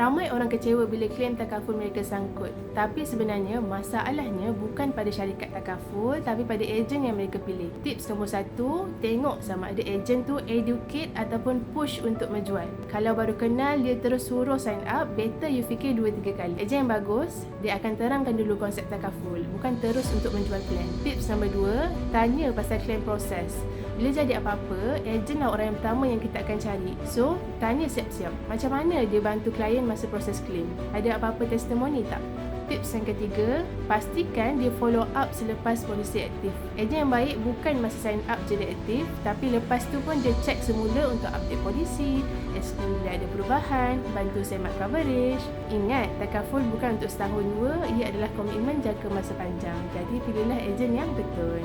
Ramai orang kecewa bila klaim takaful mereka sangkut. Tapi sebenarnya masalahnya bukan pada syarikat takaful tapi pada ejen yang mereka pilih. Tips nombor satu, tengok sama ada ejen tu educate ataupun push untuk menjual. Kalau baru kenal dia terus suruh sign up, better you fikir 2-3 kali. Ejen yang bagus, dia akan terangkan dulu konsep takaful, bukan terus untuk menjual plan. Tips nombor dua, tanya pasal claim proses. Bila jadi apa-apa, ejen lah orang yang pertama yang kita akan cari. So, tanya siap-siap. Macam mana dia bantu klien masa proses claim? Ada apa-apa testimoni tak? Tips yang ketiga, pastikan dia follow up selepas polisi aktif. Ejen yang baik bukan masa sign up je dia aktif, tapi lepas tu pun dia check semula untuk update polisi, eskim bila ada perubahan, bantu semat coverage. Ingat, takaful bukan untuk setahun dua, ia adalah komitmen jangka masa panjang. Jadi pilihlah ejen yang betul.